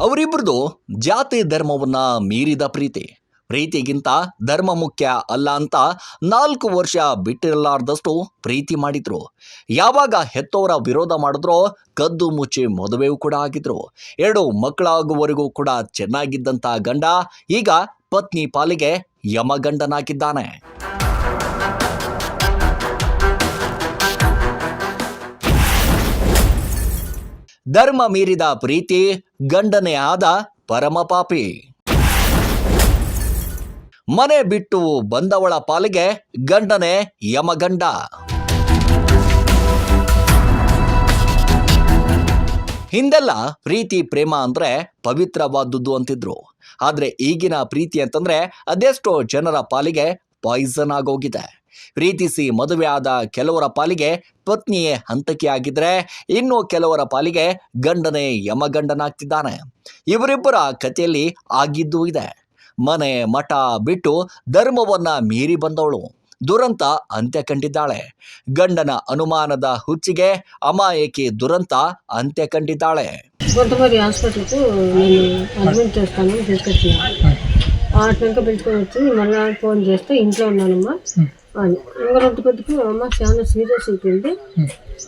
ಅವರಿಬ್ಬರದು ಜಾತಿ ಧರ್ಮವನ್ನ ಮೀರಿದ ಪ್ರೀತಿ. ಪ್ರೀತಿಗಿಂತ ಧರ್ಮ ಮುಖ್ಯ ಅಲ್ಲ ಅಂತ ನಾಲ್ಕು ವರ್ಷ ಬಿಟ್ಟಿರಲಾರ್ದಷ್ಟು ಪ್ರೀತಿ ಮಾಡಿದ್ರು. ಯಾವಾಗ ಹೆತ್ತವರ ವಿರೋಧ ಮಾಡಿದ್ರೋ ಕದ್ದು ಮುಚ್ಚಿ ಮದುವೆಯೂ ಕೂಡ ಆಗಿದ್ರು. ಎರಡು ಮಕ್ಕಳಾಗುವವರೆಗೂ ಕೂಡ ಚೆನ್ನಾಗಿದ್ದಂಥ ಗಂಡ ಈಗ ಪತ್ನಿ ಪಾಲಿಗೆ ಯಮಗಂಡನಾಗಿದ್ದಾನೆ. ಧರ್ಮ ಮೀರಿದ ಪ್ರೀತಿ ಗಂಡನೇ ಆದ ಪರಮಪಾಪಿ ಮನೆ ಬಿಟ್ಟು ಬಂದವಳ ಪಾಲಿಗೆ ಗಂಡನೇ ಯಮಗಂಡ. ಹಿಂದೆಲ್ಲ ಪ್ರೀತಿ ಪ್ರೇಮ ಅಂದ್ರೆ ಪವಿತ್ರವಾದದ್ದು ಅಂತಿದ್ರು. ಆದ್ರೆ ಈಗಿನ ಪ್ರೀತಿ ಅಂತಂದ್ರೆ ಅದೆಷ್ಟೋ ಜನರ ಪಾಲಿಗೆ ಪಾಯ್ಸನ್ ಆಗೋಗಿದೆ. ಪ್ರೀತಿಸಿ ಮದುವೆಯಾದ ಕೆಲವರ ಪಾಲಿಗೆ ಪತ್ನಿಯೇ ಹಂತಕಿಯಾಗಿದ್ದರೆ ಇನ್ನು ಕೆಲವರ ಪಾಲಿಗೆ ಗಂಡನೇ ಯಮಗಂಡನಾಗ್ತಿದ್ದಾನೆ. ಇವರಿಬ್ಬರ ಕಥೆಯಲ್ಲಿ ಆಗಿದ್ದು ಇದೆ. ಮನೆ ಮಠ ಬಿಟ್ಟು ಧರ್ಮವನ್ನ ಮೀರಿ ಬಂದವಳು. ದುರಂತ ಅಂತ್ಯ ಕಂಡಿದ್ದಾಳೆ. ಗಂಡನ ಅನುಮಾನದ ಹುಚ್ಚಿಗೆ ಅಮಾಯಕಿ ದುರಂತ ಅಂತ್ಯ ಕಂಡಿದ್ದಾಳೆ. గొంతమూరి హాస్పిటల్కు నేను అడ్మిట్ చేస్తాను తీసుకొచ్చిన ಆ అట్లంక పిలుచుకొని ಫೋನ್ చేస్తే అని ఇంకా రెండు పొద్దుకు అమ్మ చాలా సీరియస్ అయిపోయింది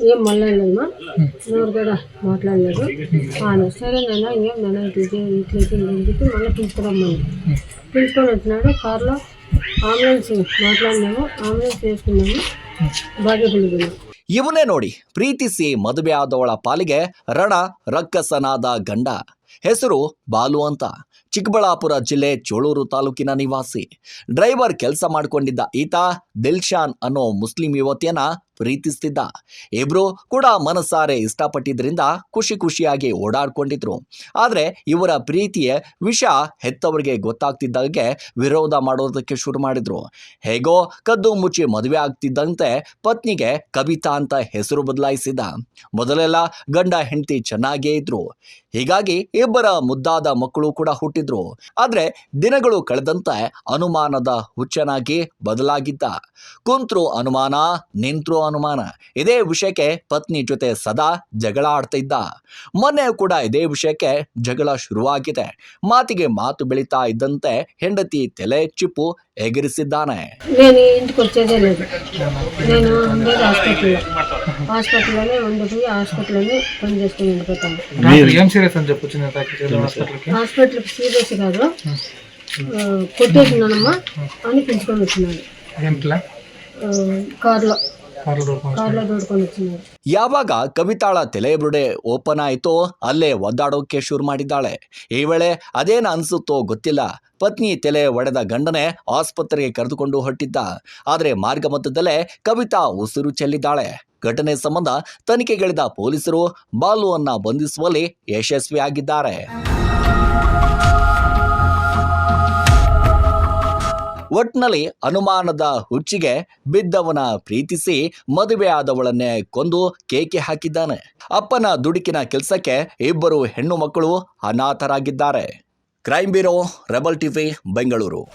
ఏం మళ్ళీ లేదమ్మా ఎవరు కూడా మాట్లాడలేదు అని సరే నాన్న ఏం నాన్న ఇట్లయితే ఇట్లయితే అని చెప్పి మళ్ళీ పిలుచుకురమ్మని పిలుచుకొని వచ్చినాడు కార్లో అంబులెన్స్ మాట్లాడినాము అంబులెన్స్ వేసుకున్నాము బాగా పిలుపున్నాము ಇವನೇ ನೋಡಿ ಪ್ರೀತಿಸಿ ಮದುವೆ ಆದವಳ ಪಾಲಿಗೆ ರಣ ರಕ್ಕಸನಾದ ಗಂಡ ಹೆಸರು ಬಾಲು ಅಂತ ಚಿಕ್ಕಬಳ್ಳಾಪುರ ಜಿಲ್ಲೆ ಚೋಳೂರು ತಾಲೂಕಿನ ನಿವಾಸಿ. ಡ್ರೈವರ್ ಕೆಲಸ ಮಾಡಿಕೊಂಡಿದ್ದ ಈತ ದಿಲ್ಶಾನ್ ಅನ್ನೋ ಮುಸ್ಲಿಂ ಯುವತಿಯನ್ನ ಪ್ರೀತಿಸ್ತಿದ್ದ. ಇಬ್ರು ಕೂಡ ಮನಸಾರೆ ಇಷ್ಟಪಟ್ಟಿದ್ದರಿಂದ ಖುಷಿ ಖುಷಿಯಾಗಿ ಓಡಾಡ್ಕೊಂಡಿದ್ರು. ಆದರೆ ಇವರ ಪ್ರೀತಿಯ ವಿಷ ಹೆತ್ತವರಿಗೆ ಗೊತ್ತಾಗ್ತಿದ್ದಾಗೆ ವಿರೋಧ ಮಾಡೋದಕ್ಕೆ ಶುರು ಮಾಡಿದ್ರು. ಹೇಗೋ ಕದ್ದು ಮುಚ್ಚಿ ಮದುವೆ ಆಗ್ತಿದ್ದಂತೆ ಪತ್ನಿಗೆ ಕವಿತಾ ಅಂತ ಹೆಸರು ಬದಲಾಯಿಸಿದ. ಮೊದಲೆಲ್ಲ ಗಂಡ ಹೆಂಡತಿ ಚೆನ್ನಾಗೇ ಇದ್ರು. ಹೀಗಾಗಿ ಇಬ್ಬರ ಮುದ್ದಾದ ಮಕ್ಕಳು ಕೂಡ ಹುಟ್ಟಿದ್ರು. ಆದರೆ ದಿನಗಳು ಕಳೆದಂತೆ ಅನುಮಾನದ ಹುಚ್ಚನಾಗಿ ಬದಲಾಗಿದ್ದ. ಕುಂತ್ರು ಅನುಮಾನ, ನಿಂತ್ರು ಅನುಮಾನ ಇದೇ ವಿಷಯಕ್ಕೆ ಪತ್ನಿ ಜೊತೆ ಸದಾ ಜಗಳ ಆಡ್ತಾ ಇದ್ದ ಮೊನ್ನೆ ಕೂಡ ಇದೇ ವಿಷಯಕ್ಕೆ ಜಗಳ ಶುರುವಾಗಿದೆ ಮಾತಿಗೆ ಮಾತು ಬೆಳೀತಾ ಇದ್ದಂತೆ ಹೆಂಡತಿ ತಲೆ ಚಿಪ್ಪು ಎಗರಿಸಿದ್ದಾನೆ నేను ఇంటికి వచ్చేదే లేదు నేను ఉండేది హాస్పిటల్లో హాస్పిటల్లోనే ఉండిపోయి హాస్పిటల్లోనే పని చేసుకుని వెళ్ళిపోతాను డాక్టర్ ఏం సీరియస్ అని చెప్పొచ్చు నేను తాకి హాస్పిటల్కి హాస్పిటల్కి సీరియస్ కాదు ఆ, కొట్టేసినానమ్మా అని పిలుచుకొని వచ్చినాడు ఏంట్లా ఆ, కార్లో కార్ల రూపం కార్లో దోడుకొని వచ్చినాడు ಯಾವಾಗ ಕವಿತಾಳ ತಲೆಬುರುಡೆ ಓಪನ್ ಆಯಿತೋ ಅಲ್ಲೇ ಒದ್ದಾಡೋಕೆ ಶುರು ಮಾಡಿದ್ದಾಳೆ ಈ ವೇಳೆ ಅದೇನ ಅನ್ಸುತ್ತೋ ಗೊತ್ತಿಲ್ಲ ಪತ್ನಿ ತಲೆ ಒಡೆದ ಗಂಡನೆ ಆಸ್ಪತ್ರೆಗೆ ಕರೆದುಕೊಂಡು ಹೊರಟಿದ್ದ ಆದರೆ ಮಾರ್ಗ ಮಧ್ಯದಲ್ಲೇ ಕವಿತಾ ಉಸಿರು ಚೆಲ್ಲಿದ್ದಾಳೆ ಘಟನೆ ಸಂಬಂಧ ತನಿಖೆಗಿಳಿದ ಪೊಲೀಸರು ಬಾಲುವನ್ನ ಬಂಧಿಸುವಲ್ಲಿ ಯಶಸ್ವಿಯಾಗಿದ್ದಾರೆ ಒಟ್ನಲ್ಲಿ ಅನುಮಾನದ ಹುಚ್ಚಿಗೆ ಬಿದ್ದವನ ಪ್ರೀತಿಸಿ ಮದುವೆ ಆದವಳನ್ನೇ ಕೊಂದು ಕೇಕೆ ಹಾಕಿದ್ದಾನೆ. ಅಪ್ಪನ ದುಡುಕಿನ ಕೆಲಸಕ್ಕೆ ಇಬ್ಬರು ಹೆಣ್ಣು ಮಕ್ಕಳು ಅನಾಥರಾಗಿದ್ದಾರೆ. Crime bureau, rebel TV, Bengaluru.